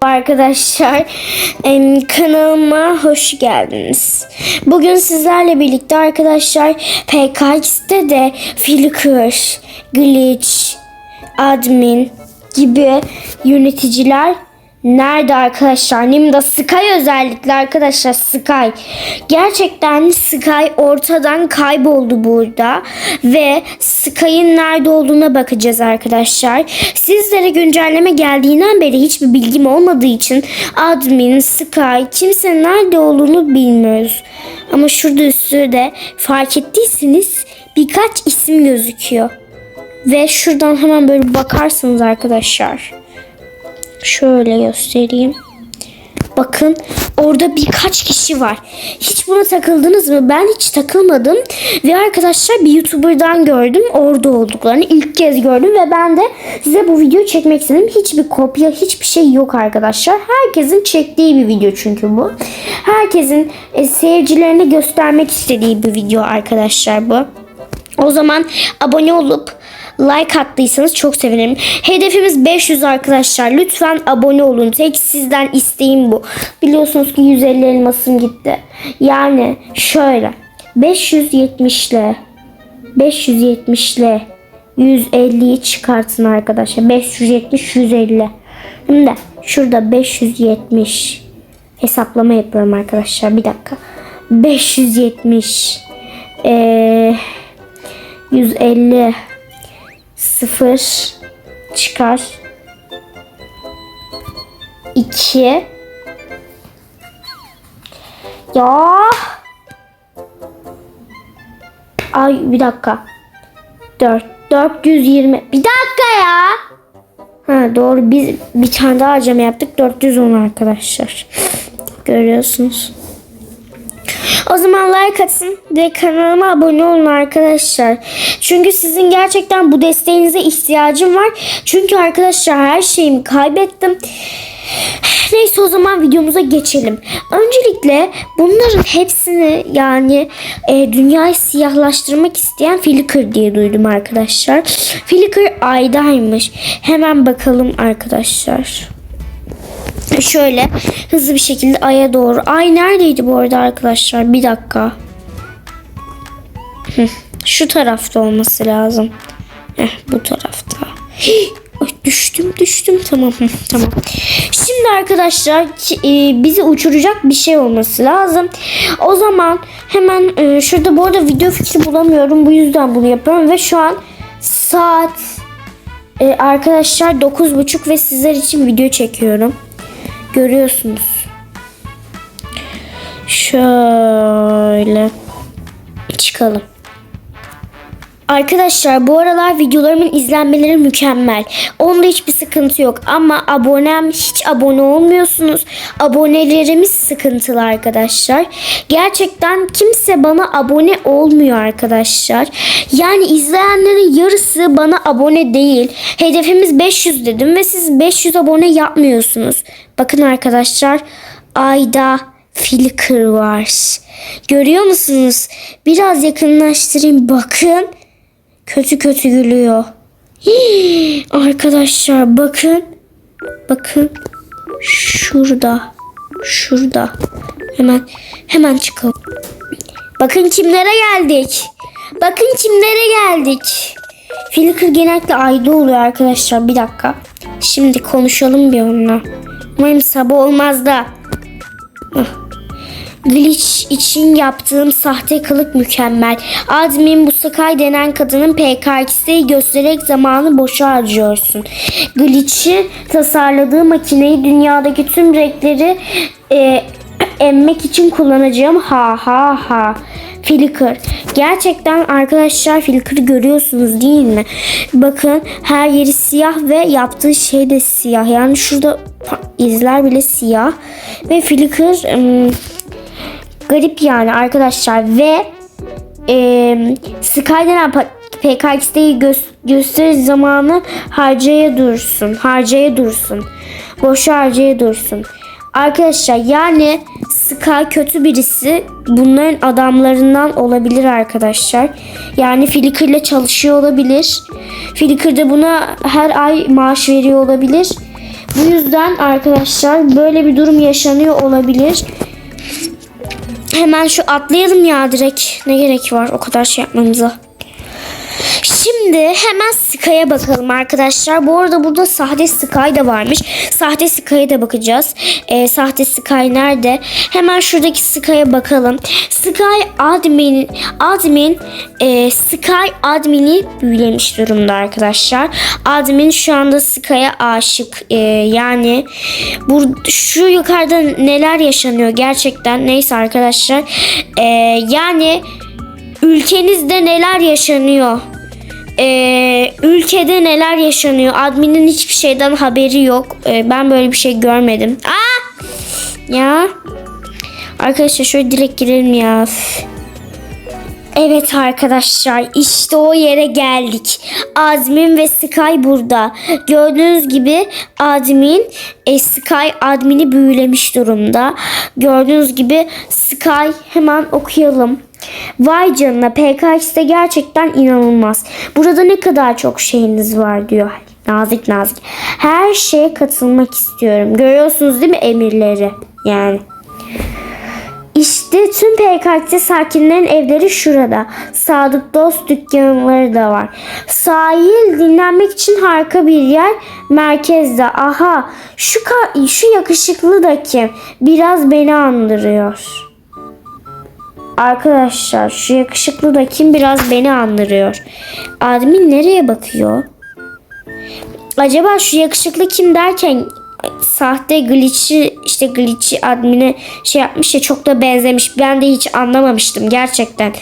Arkadaşlar kanalıma hoş geldiniz. Bugün sizlerle birlikte arkadaşlar PKX'te de Flickr, Glitch, Admin gibi yöneticiler nerede arkadaşlar? Nimda Sky özellikle arkadaşlar Sky. Gerçekten Sky ortadan kayboldu burada ve Sky'ın nerede olduğuna bakacağız arkadaşlar. Sizlere güncelleme geldiğinden beri hiçbir bilgim olmadığı için admin, Sky kimse nerede olduğunu bilmiyoruz. Ama şurada üstünde fark ettiyseniz birkaç isim gözüküyor. Ve şuradan hemen böyle bakarsanız arkadaşlar. Şöyle göstereyim. Bakın orada birkaç kişi var. Hiç buna takıldınız mı? Ben hiç takılmadım. Ve arkadaşlar bir YouTuber'dan gördüm. Orada olduklarını ilk kez gördüm. Ve ben de size bu videoyu çekmek istedim. Hiçbir kopya, hiçbir şey yok arkadaşlar. Herkesin çektiği bir video çünkü bu. Herkesin e, seyircilerine göstermek istediği bir video arkadaşlar bu. O zaman abone olup like attıysanız çok sevinirim. Hedefimiz 500 arkadaşlar. Lütfen abone olun. Tek sizden isteğim bu. Biliyorsunuz ki 150 elmasım gitti. Yani şöyle 570 ile 570 ile 150'yi çıkartın arkadaşlar. 570 150. Şimdi şurada 570 hesaplama yapıyorum arkadaşlar. Bir dakika. 570 eee 150 0 çıkar. 2 ya. Ay bir dakika. 4 420 bir dakika ya. Ha doğru. Biz bir tane daha harcama yaptık. 410 arkadaşlar. Görüyorsunuz o zaman like atın ve kanalıma abone olun arkadaşlar. Çünkü sizin gerçekten bu desteğinize ihtiyacım var. Çünkü arkadaşlar her şeyimi kaybettim. Neyse o zaman videomuza geçelim. Öncelikle bunların hepsini yani e, dünyayı siyahlaştırmak isteyen Flickr diye duydum arkadaşlar. Flickr aydaymış. Hemen bakalım arkadaşlar. Şöyle hızlı bir şekilde aya doğru. Ay neredeydi bu arada arkadaşlar? Bir dakika. Şu tarafta olması lazım. Heh, bu tarafta. Düştüm düştüm tamam tamam. Şimdi arkadaşlar e, bizi uçuracak bir şey olması lazım. O zaman hemen e, şurada bu arada video fikri bulamıyorum. Bu yüzden bunu yapıyorum ve şu an saat e, arkadaşlar 9.30 ve sizler için video çekiyorum görüyorsunuz. Şöyle çıkalım. Arkadaşlar bu aralar videolarımın izlenmeleri mükemmel. Onda hiçbir sıkıntı yok ama abonem hiç abone olmuyorsunuz. Abonelerimiz sıkıntılı arkadaşlar. Gerçekten kimse bana abone olmuyor arkadaşlar. Yani izleyenlerin yarısı bana abone değil. Hedefimiz 500 dedim ve siz 500 abone yapmıyorsunuz. Bakın arkadaşlar ayda Flickr var. Görüyor musunuz? Biraz yakınlaştırayım bakın. Kötü kötü gülüyor. Hii, arkadaşlar bakın. Bakın. Şurada. Şurada. Hemen hemen çıkalım. Bakın kimlere geldik. Bakın kimlere geldik. Flickr genellikle ayda oluyor arkadaşlar. Bir dakika. Şimdi konuşalım bir onunla. Umarım sabah olmaz da. Glitch için yaptığım sahte kılık mükemmel. Admin bu Sky denen kadının PKX'yi göstererek zamanı boşa harcıyorsun. Glitch'i tasarladığı makineyi dünyadaki tüm renkleri e, emmek için kullanacağım. Ha ha ha. Flickr. Gerçekten arkadaşlar Flickr'ı görüyorsunuz değil mi? Bakın her yeri siyah ve yaptığı şey de siyah. Yani şurada izler bile siyah. Ve Flickr ım, garip yani arkadaşlar ve e, Sky denen PKX'deyi gö- gösteri zamanı harcaya dursun. Harcaya dursun. Boşa harcaya dursun. Arkadaşlar yani Sky kötü birisi bunların adamlarından olabilir arkadaşlar. Yani Flickr ile çalışıyor olabilir. Flickr de buna her ay maaş veriyor olabilir. Bu yüzden arkadaşlar böyle bir durum yaşanıyor olabilir. Hemen şu atlayalım ya direkt. Ne gerek var o kadar şey yapmamıza. Şimdi hemen Sky'a bakalım arkadaşlar. Bu arada burada sahte Sky da varmış. Sahte Sky'a da bakacağız. Ee, sahte Sky nerede? Hemen şuradaki Sky'a bakalım. Sky admin admin e, Sky admini büyülemiş durumda arkadaşlar. Admin şu anda Sky'a aşık. Ee, yani bu şu yukarıda neler yaşanıyor gerçekten. Neyse arkadaşlar. Ee, yani ülkenizde neler yaşanıyor? Ee, ülkede neler yaşanıyor? Adminin hiçbir şeyden haberi yok. Ee, ben böyle bir şey görmedim. Aa! Ya. Arkadaşlar şöyle direkt girelim ya. Evet arkadaşlar işte o yere geldik. Admin ve Sky burada. Gördüğünüz gibi admin e, Sky admini büyülemiş durumda. Gördüğünüz gibi Sky hemen okuyalım. Vay canına PKX'de gerçekten inanılmaz. Burada ne kadar çok şeyiniz var diyor. Nazik nazik. Her şeye katılmak istiyorum. Görüyorsunuz değil mi emirleri? Yani. İşte tüm PKK sakinlerin evleri şurada. Sadık dost dükkanları da var. Sahil dinlenmek için harika bir yer. Merkezde. Aha şu, ka- şu yakışıklı da kim? Biraz beni andırıyor. Arkadaşlar şu yakışıklı da kim? Biraz beni andırıyor. Admin nereye bakıyor? Acaba şu yakışıklı kim derken sahte glitch'i işte glitch'i admine şey yapmış ya çok da benzemiş. Ben de hiç anlamamıştım gerçekten.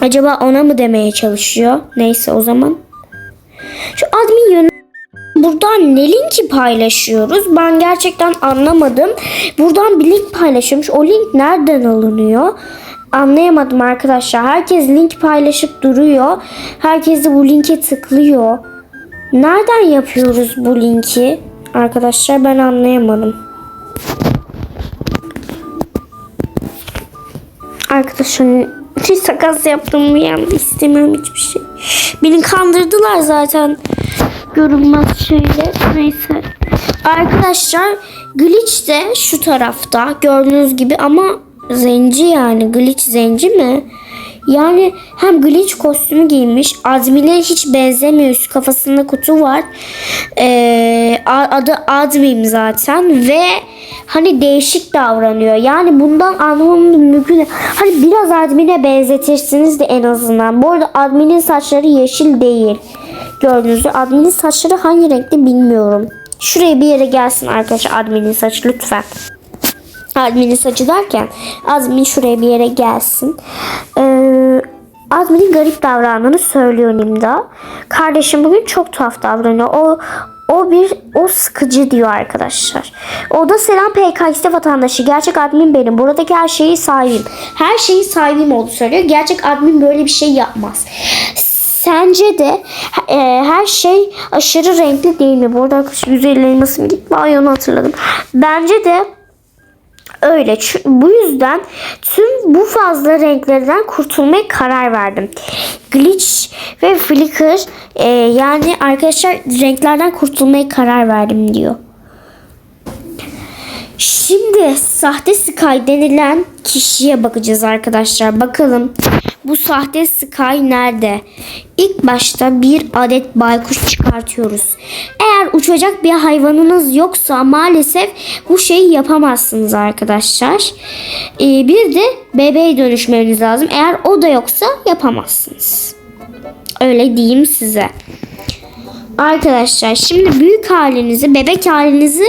Acaba ona mı demeye çalışıyor? Neyse o zaman. Şu admin yönü Buradan ne linki paylaşıyoruz? Ben gerçekten anlamadım. Buradan bir link paylaşıyormuş. O link nereden alınıyor? Anlayamadım arkadaşlar. Herkes link paylaşıp duruyor. Herkes de bu linke tıklıyor. Nereden yapıyoruz bu linki? Arkadaşlar ben anlayamadım. Arkadaşlar hiç takas yaptım yani istemiyorum hiçbir şey. Beni kandırdılar zaten. Görünmez şeyle. Neyse. Arkadaşlar glitch de şu tarafta gördüğünüz gibi ama zenci yani glitch zenci mi? Yani hem glitch kostümü giymiş. Azmi'yle hiç benzemiyor. Üst kafasında kutu var. Ee, adı Azmi'm zaten ve hani değişik davranıyor. Yani bundan anlamamız mümkün. Hani biraz Admin'e benzetirsiniz de en azından. Bu arada Admin'in saçları yeşil değil. Gördüğünüz gibi Admin'in saçları hangi renkte bilmiyorum. Şuraya bir yere gelsin arkadaşlar Admin'in saçı lütfen. Admin'in saçı derken Azmin şuraya bir yere gelsin. Ee, Azmin'in garip davrandığını söylüyor Nimda. Kardeşim bugün çok tuhaf davranıyor. O o bir o sıkıcı diyor arkadaşlar. O da selam PKX'de vatandaşı. Gerçek admin benim. Buradaki her şeyi sahibim. Her şeyi sahibim oldu söylüyor. Gerçek admin böyle bir şey yapmaz. Sence de e, her şey aşırı renkli değil mi? Bu arada arkadaşlar 150 elmasım gitti. Ay onu hatırladım. Bence de Öyle. Bu yüzden tüm bu fazla renklerden kurtulmaya karar verdim. Glitch ve Flicker e, yani arkadaşlar renklerden kurtulmaya karar verdim diyor. Şimdi sahte Sky denilen kişiye bakacağız arkadaşlar. Bakalım bu sahte Sky nerede? İlk başta bir adet baykuş çıkartıyoruz. Eğer uçacak bir hayvanınız yoksa maalesef bu şeyi yapamazsınız arkadaşlar. Ee, bir de bebeğe dönüşmeniz lazım. Eğer o da yoksa yapamazsınız. Öyle diyeyim size. Arkadaşlar şimdi büyük halinizi, bebek halinizi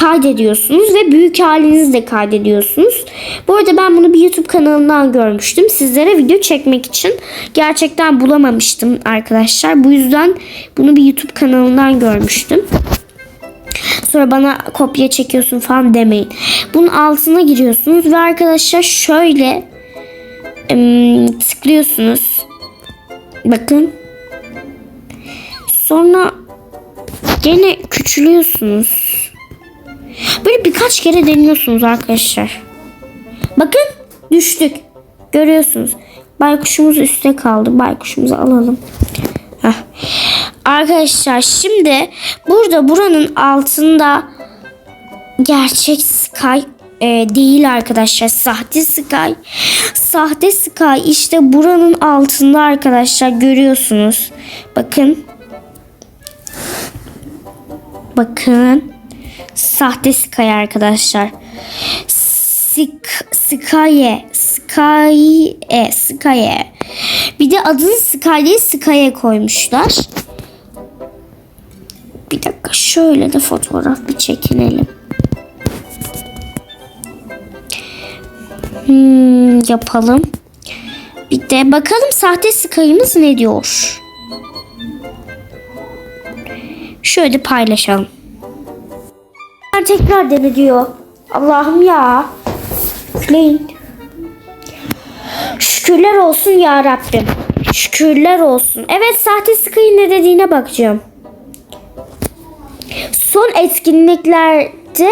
kaydediyorsunuz ve büyük halinizi de kaydediyorsunuz. Bu arada ben bunu bir YouTube kanalından görmüştüm. Sizlere video çekmek için gerçekten bulamamıştım arkadaşlar. Bu yüzden bunu bir YouTube kanalından görmüştüm. Sonra bana kopya çekiyorsun falan demeyin. Bunun altına giriyorsunuz ve arkadaşlar şöyle tıklıyorsunuz. Bakın. Sonra gene küçülüyorsunuz. Böyle birkaç kere deniyorsunuz arkadaşlar. Bakın düştük. Görüyorsunuz. Baykuşumuz üstte kaldı. Baykuşumuzu alalım. Heh. Arkadaşlar şimdi burada buranın altında gerçek Sky e, değil arkadaşlar. Sahte Sky. Sahte Sky işte buranın altında arkadaşlar görüyorsunuz. Bakın. Bakın. Sahte Sky arkadaşlar. Sik, Sky'e. Sky'e. Sky'e. Bir de adını Sky değil Sky'e koymuşlar. Bir dakika şöyle de fotoğraf bir çekinelim. Hmm, yapalım. Bir de bakalım sahte Sky'ımız ne diyor. Şöyle paylaşalım. Tekrar dene diyor. Allah'ım ya. Üfleyin. Şükürler olsun ya Rabbim. Şükürler olsun. Evet sahte Sky'ın ne dediğine bakacağım. Son etkinliklerde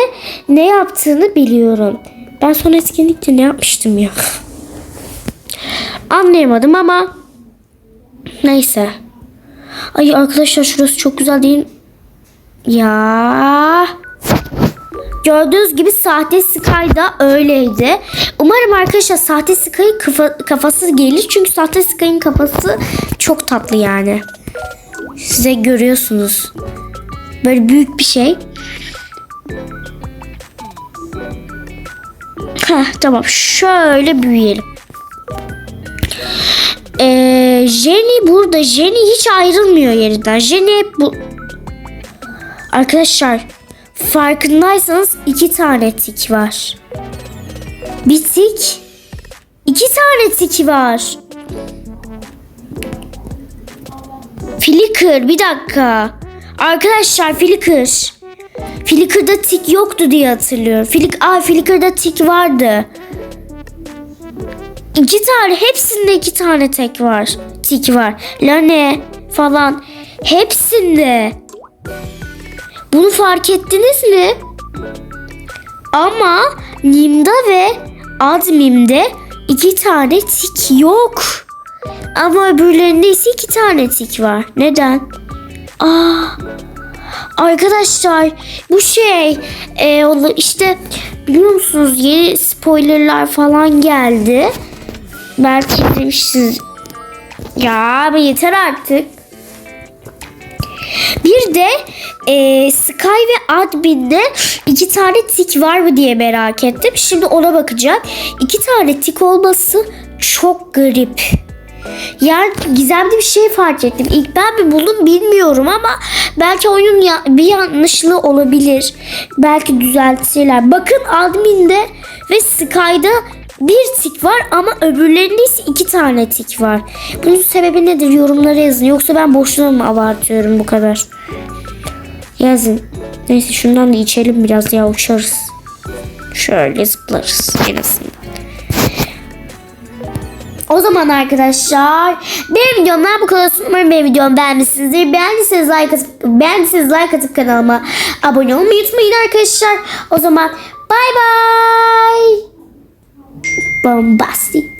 ne yaptığını biliyorum. Ben son etkinlikte ne yapmıştım ya? Anlayamadım ama neyse. Ay arkadaşlar şurası çok güzel değil? Ya. Gördüğünüz gibi sahte Sky da öyleydi. Umarım arkadaşlar sahte Sky'ın kafa, kafası gelir. Çünkü sahte Sky'ın kafası çok tatlı yani. Size görüyorsunuz. Böyle büyük bir şey. Heh, tamam şöyle büyüyelim. Ee, Jenny burada. Jenny hiç ayrılmıyor yerinden. Jenny hep bu... Arkadaşlar farkındaysanız iki tane tik var. Bir tik. iki tane tik var. Flicker bir dakika. Arkadaşlar Flicker. Flicker'da tik yoktu diye hatırlıyorum. Flick, aa Flicker'da tik vardı. İki tane hepsinde iki tane tek var. Tik var. Lane falan. Hepsinde. Bunu fark ettiniz mi? Ama Nim'da ve Admim'de iki tane tik yok. Ama öbürlerinde ise iki tane tik var. Neden? Aa, arkadaşlar bu şey e, işte biliyor musunuz yeni spoilerlar falan geldi. Belki izlemişsiniz. Ya ama yeter artık. Bir de e, Sky ve Admin'de iki tane tik var mı diye merak ettim. Şimdi ona bakacağım. İki tane tik olması çok garip. Yani gizemli bir şey fark ettim. İlk ben mi buldum bilmiyorum ama belki oyunun ya- bir yanlışlığı olabilir. Belki düzeltirler. Bakın adminde ve Sky'da bir tik var ama öbürlerinde ise iki tane tik var. Bunun sebebi nedir? Yorumlara yazın. Yoksa ben boşuna mı abartıyorum bu kadar? Yazın. Neyse şundan da içelim biraz ya uçarız. Şöyle zıplarız en azından. O zaman arkadaşlar benim videomlar bu kadar. Umarım benim videomu beğenmişsinizdir. Beğendiyseniz like atıp, beğendiyseniz like atıp kanalıma abone olmayı unutmayın arkadaşlar. O zaman bay bay. Bombastic.